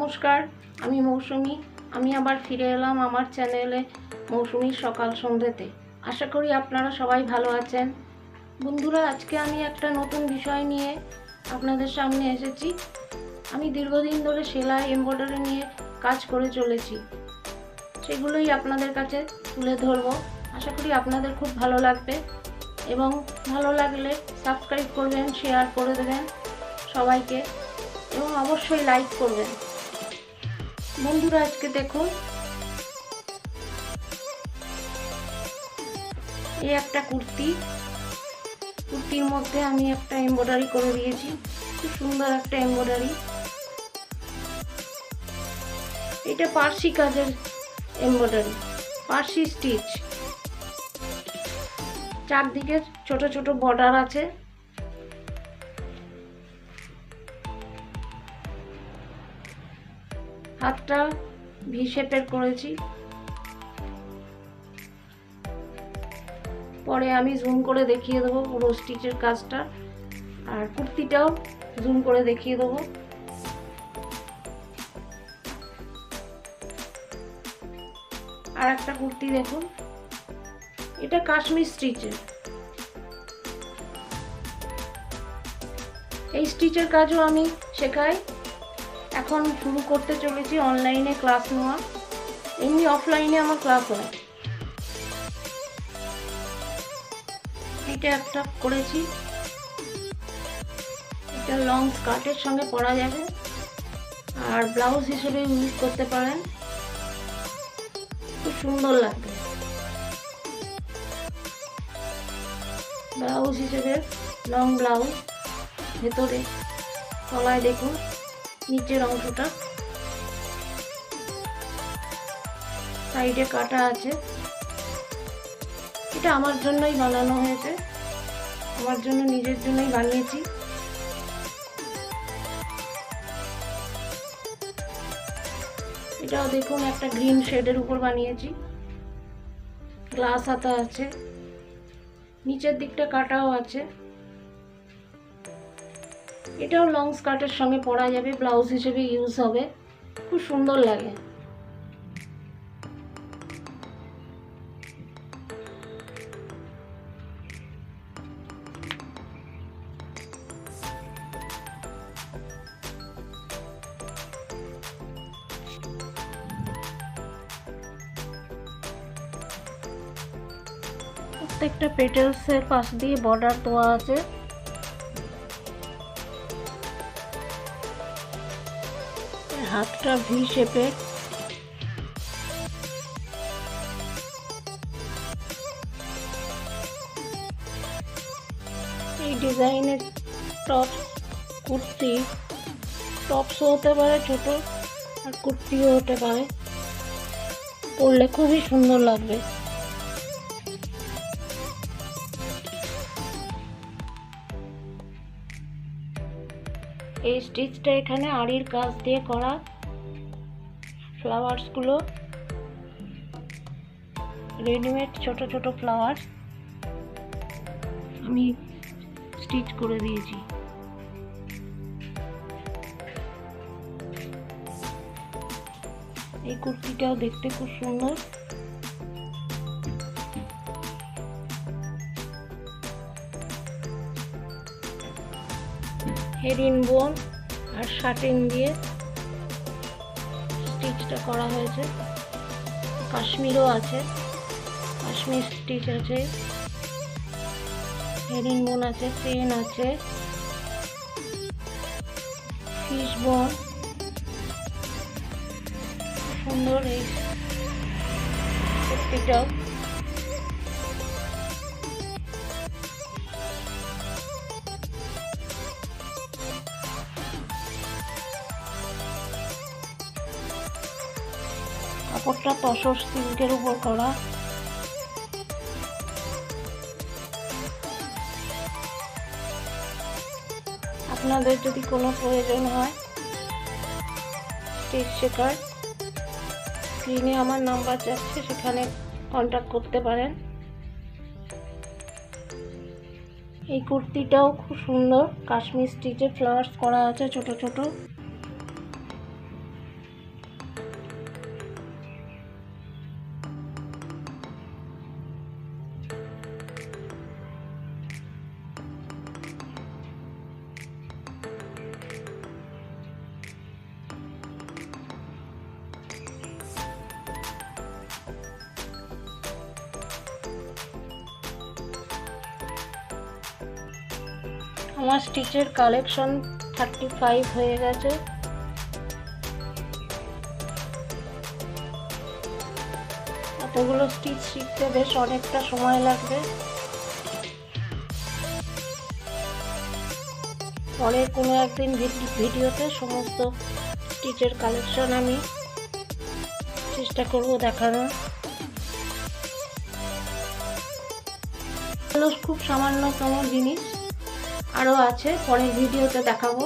নমস্কার, আমি মৌসুমি। আমি আবার ফিরে এলাম আমার চ্যানেলে মৌসুমির সকাল সন্ধ্যেতে। আশা করি আপনারা সবাই ভালো আছেন। বন্ধুরা, আজকে আমি একটা নতুন বিষয় নিয়ে আপনাদের সামনে এসেছি। আমি দীর্ঘদিন ধরে সেলাই, এমব্রয়ডারি নিয়ে কাজ করে চলেছি। সেগুলোই আপনাদের কাছে তুলে ধরবো। আশা করি আপনাদের খুব ভালো লাগবে এবং ভালো লাগলে সাবস্ক্রাইব করবেন, শেয়ার করে দেবেন সবাইকে এবং অবশ্যই লাইক করবেন। বন্ধুরা, আজকে দেখুন এই একটা কুর্তি। কুর্তির মধ্যে আমি একটা এমব্রয়ডারি করে দিয়েছি। খুব সুন্দর একটা এমব্রয়ডারি এটা পার্সি কাজের এমব্রয়ডারি পার্সি স্টিচ। চারদিকে ছোট ছোট বর্ডার আছে। হাতটা ভি শেপের করেছি। পরে আমি জুম করে দেখিয়ে দেবো পুরো স্টিচের কাজটা। আর কুর্তিটাও জুম করে দেখিয়ে দেবো। আর একটা কুর্তি দেখুন। এটা কাশ্মীর স্টিচের। এই স্টিচের কাজও আমি শেখাই। এখন শুরু করতে চলেছি অনলাইনে ক্লাস নেওয়া। এমনি অফলাইনে আমার ক্লাস হয়। এটা একটা করেছি। এটা লং স্কার্টের সঙ্গে পরা যাবে। আর ব্লাউজ হিসেবে ইউজ করতে পারেন। খুব সুন্দর লাগবে। ব্লাউজ হিসেবে লং ব্লাউজ ভেতরে। তলায় দেখুন। নিচের অংশটা। সাইডে কাটা আছে। এটা আমার জন্যই বানানো হয়েছে। আমার জন্য নিজের জন্যই বানিয়েছি। এটাও দেখুন, একটা গ্রিন শেডের উপর বানিয়েছি। গ্লাস হাতা আছে। নিচের দিকটা কাটাও আছে। এটাও লং স্কার্টের সঙ্গে পরা যাবে ব্লাউজ হিসেবে ইউজ হবে। খুব সুন্দর লাগে। প্রত্যেকটা পেটেলসের পাশ দিয়ে বর্ডার দেওয়া আছে। হাতটা ভি শেপে এই ডিজাইনের টপ কুর্তি টপসও হতে পারে ছোট আর কুর্তিও হতে পারে। পরলে খুবই সুন্দর লাগবে। এই স্টিচটা এখানে আড়ির কাজ দিয়ে করা ফ্লাওয়ার্সগুলো। রেডিমেড ছোট ছোট ফ্লাওয়ার্স। আমি স্টিচ করে দিয়েছি। এই কুর্তিটাও দেখতে খুব সুন্দর। হেরিন বোন আর শাটিন দিয়ে স্টিচটা করা হয়েছে। কাশ্মীরও আছে। কাশ্মীর স্টিচ আছে। হেরিন বোন আছে, চেন আছে। ফিশ বোন সুন্দর এই কুর্তিটাও কাপড়টা তসর সিল্কের উপর করা। আপনাদের যদি কোনো প্রয়োজন হয় স্টিচ শেখার স্ক্রিনে আমার নাম্বার যাচ্ছে, সেখানে কন্ট্যাক্ট করতে পারেন। এই কুর্তিটাও খুব সুন্দর, কাশ্মীর স্টিচে ফ্লাওয়ার্স করা আছে ছোট ছোট। আমার স্টিচের কালেকশন থার্টি ফাইভ হয়ে গেছে। এতগুলো স্টিচ শিখতে বেশ অনেকটা সময় লাগবে। পরে কোনো একদিন ভিড- ভিডিওতে সমস্ত স্টিচের কালেকশন আমি চেষ্টা করব দেখানোর। খুব সামান্যতম জিনিস। আরও আছে পরের ভিডিওতে দেখাবো।